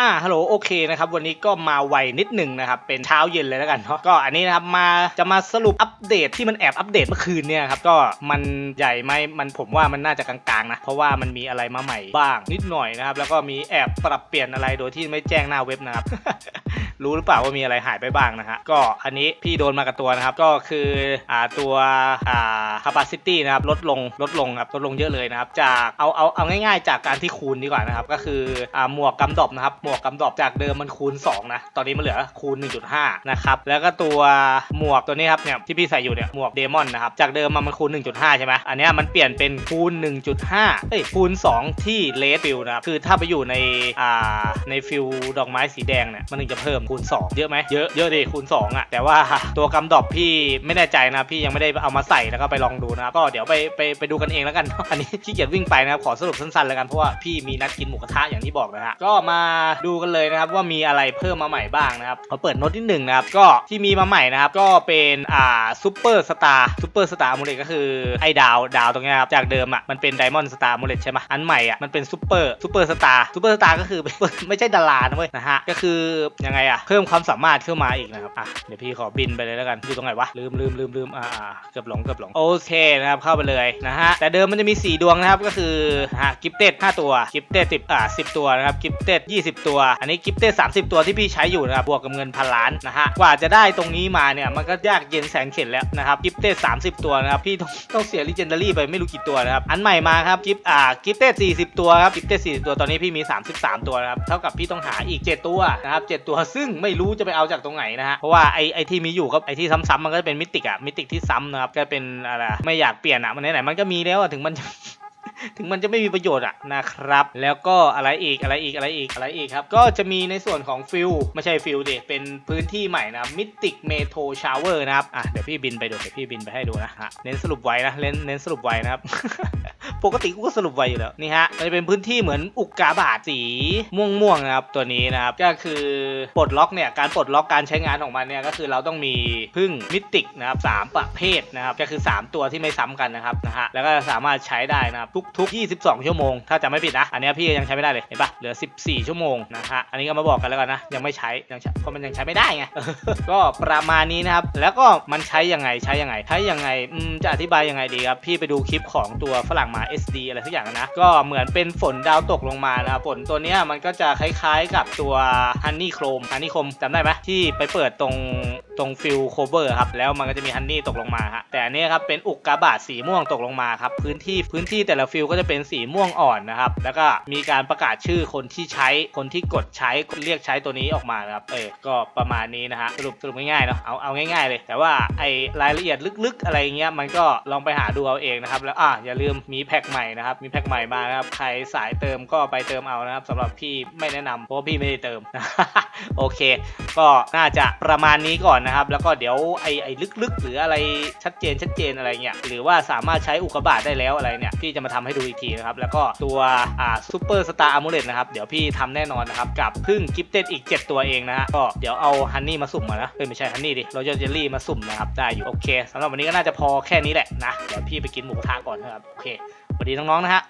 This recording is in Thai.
อ่า ฮัลโหล โอเคนะครับ วันนี้ก็มาไวนิดหนึ่งนะครับ เป็นเช้าเย็นเลยแล้วกันเนาะ ก็อันนี้นะครับ มา จะมาสรุปอัปเดตที่มันแอบอัปเดตเมื่อคืนเนี่ยครับ ก็มันใหญ่ไหมมันผมว่ามันน่าจะกลางๆนะ เพราะว่ามันมีอะไรมาใหม่บ้างนิดหน่อยนะครับ แล้วก็มีแอบปรับเปลี่ยนอะไรโดยที่ไม่แจ้งหน้าเว็บนะครับ รู้หรือเปล่าว่ามีอะไรหายไปบ้างนะฮะก็อันนี้พี่โดนมากับตัวนะครับก็คืออ่าตัวอ่า capacity นะครับลดลงลดลงครับลดลงเยอะเลยนะครับจากเอาเอาเอาง่ายๆ จากการที่คูณดีกว่านะครับก็คืออ่าหมวกกำดอบนะครับหมวกกำดอบจากเดิมมันคูณ2นะตอนนี้มันเหลือคูณ 1.5 นะครับแล้วก็ตัวหมวกตัวนี้ครับเนี่ยที่พี่ใส่อยู่เนี่ยหมวกเดมอนนะครับจากเดิมมันมันคูณ 1.5 ใช่ไหมอันนี้มันเปลี่ยนเป็นคูณ 1.5เอ้ยคูณ 2 ที่เลสฟิลนะครับคือถ้าไปอยู่ในอ่าในฟิลดอกไม้สีแดงเนี่ยมันถึงจะเพิ่มคูณ 2 เยอะไหมเยอะเยอะดิคูณ 2 อะ แต่ว่าตัวกำดอบพี่ไม่แน่ใจนะพี่ยังไม่ได้เอามาใส่แล้วก็ไปลองดูนะก็เดี๋ยวไปไปไปดูกันเองแล้วกันอันนี้ขี้เกียจวิ่งไปนะครับขอสรุปสั้นๆแล้วกันเพราะว่าพี่มีนัดกินหมูกระทะอย่างที่บอกนะฮะก็มาดูกันเลยนะครับว่ามีอะไรเพิ่มมาใหม่บ้างนะครับขอเปิดโน้ตที่หนึ่งนะครับก็ที่มีมาใหม่นะครับก็เป็นอ่าซูเปอร์สตาร์ซูเปอร์สตาร์มูเลตก็คือไอ้ดาวดาวตรงเนี้ยครับจากเดิมอะมันเป็นไดมอนด์สตาร์มูเลตใช่ไหมอันใหม่อะมันเป็นซูเปอร์ซูเปอร์สตาร์ซูเปอร์สตาร์ก็คือไม่ใช่ดารานะเว้ยนะฮะก็คือยังไงอะเพิ่มความสามารถขึ้นมาอีกนะครับอะเดี๋ยวพี่ขอบินไปเลยแล้วกันอยู่ตรงไหนวะลืมลืมลืมลืมอ่าเกือบหลงเกือบหลงโอเคนะครับเข้าไปเลยนะฮะแต่เดิมมันจะมี 4 ดวงนะครับก็คือฮะกิฟเต็ด5ตัวกิฟเต็ด10อ่า10 ตัวนะครับกิฟเต็ด20 ตัว อันนี้กิฟเต็ด30 ตัวที่พี่ใช้อยู่นะครับบวกกับเงินพันล้านนะฮะกว่าจะได้ตรงนี้มาเนี่ยมันก็ยากเย็นแสนเข็ญแล้วนะครับกิฟเต็ด30 ตัวนะครับพี่ต้องต้องเสียลิเจนดารี่ไปไม่รู้กี่ตัวนะครับอันใหม่มาครับกิฟอ่ากิฟเต็ด40 ตัวครับกิฟเต็ด40 ตัวตอนนี้พี่มี 33 ตัวนะครับเท่ากับพี่ต้องหาอีก 7 ตัวนะครับ7ตัวซึ่งไม่รู้จะไปเอาจากตรงไหนนะฮะ เพราะว่าไอไอที่มีอยู่ก็ไอที่ซ้ำๆมันก็จะเป็นมิติอะมิติที่ซ้ำนะครับก็เป็นอะไรไม่อยากเปลี่ยนอะมันไหนๆมันก็มีแล้วอะถึงมันจะถึงมันจะไม่มีประโยชน์อะนะครับ แล้วก็อะไรอีกอะไรอีกอะไรอีกอะไรอีกครับ ก็จะมีในส่วนของฟิลไม่ใช่ฟิลดิเป็นพื้นที่ใหม่นะมิติกเมโทรชาวเวอร์นะครับอะเดี๋ยวพี่บินไปดูเดี๋ยวพี่บินไปให้ดูนะฮะเน้นสรุปไว้นะเน้นเน้นสรุปไว้นะครับ ปกติกูก็สรุปไว้อยู่แล้วนี่ฮะมันจะเป็นพื้นที่เหมือนอุกกาบาตสีม่วงๆนะครับตัวนี้นะครับก็คือปลดล็อกเนี่ยการปลดล็อกการใช้งานของมันเนี่ยก็คือเราต้องมีพึ่งมิติกนะครับสามประเภทนะครับก็คือ 3 ตัวที่ไม่ซ้ำกันนะครับนะฮะแล้วก็สามารถใช้ได้นะครับทุกๆ 22 ชั่วโมง ถ้าจะไม่ผิดนะ อันนี้พี่ยังใช้ไม่ได้เลยเห็นปะเหลือ 14 ชั่วโมงนะฮะอันนี้ก็มาบอกกันแล้วกันนะยังไม่ใช้ยังเพราะมันยังใช้ไม่ได้ไงก็ประมาณนี้นะครับแล้วก็มันใช้ยังไงใช้ยังไงใช้ยังไงจะอธิบายยังไงดีครับพี่ไปดูคลิปของตัวฝรั่งมา SD อะไรสักอย่างนะ ก็เหมือนเป็นฝนดาวตกลงมานะครับฝนตัวเนี้ยมันก็จะคล้ายๆกับตัวฮันนี่โครมฮันนี่โครมจำได้ไหมที่ไปเปิดตรง ตรงฟิลโคเวอร์ครับแล้วมันก็จะมีฮันนี่ตกลงมาฮะแต่อันนี้ครับเป็นอุกกาบาตสีม่วงตกลงมาครับพื้นที่พื้นที่แต่ละฟิลก็จะเป็นสีม่วงอ่อนนะครับแล้วก็มีการประกาศชื่อคนที่ใช้คนที่กดใช้เรียกใช้ตัวนี้ออกมาครับเออก็ประมาณนี้นะฮะสรุปสรุปง่ายๆเนาะเอาเอาง่ายๆเลย แต่ว่าไอรายละเอียดลึกๆ อะไรเงี้ยมันก็ลองไปหาดูเอาเองนะครับแล้วอะอย่าลืมมีแพ็คใหม่นะครับมีแพ็คใหม่มานะครับใครสายเติมก็ไปเติมเอานะครับสำหรับพี่ไม่แนะนำเพราะว่าพี่ไม่ได้เติมโอเค ก็น่าจะประมาณนี้ก่อนนะครับ แล้วก็เดี๋ยวไอไอลึกๆ หรืออะไรชัดเจนชัดเจนอะไรเงี้ยหรือว่าสามารถใช้อุกกาบาตได้แล้วอะไรเนี่ยพี่จะมาทำให้ดูอีกทีนะครับ แล้วก็ตัวอ่าซูเปอร์สตาร์อะมูเลตนะครับเดี๋ยวพี่ทำแน่นอนนะครับกับพึ่งกิฟเต็ดอีก 7 ตัวเองนะฮะก็เดี๋ยวเอาฮันนี่มาสุ่มมานะเอ้ยไม่ใช่ฮันนี่ดิเราจะเจลลี่มาสุ่มนะครับได้อยู่โอเคสำหรับวันนี้ก็น่าจะพอแค่นี้แหละนะเดี๋ยวพี่ไปกินหมูกระทะก่อนนะครับโอเคสวัสดีน้องๆนะฮะ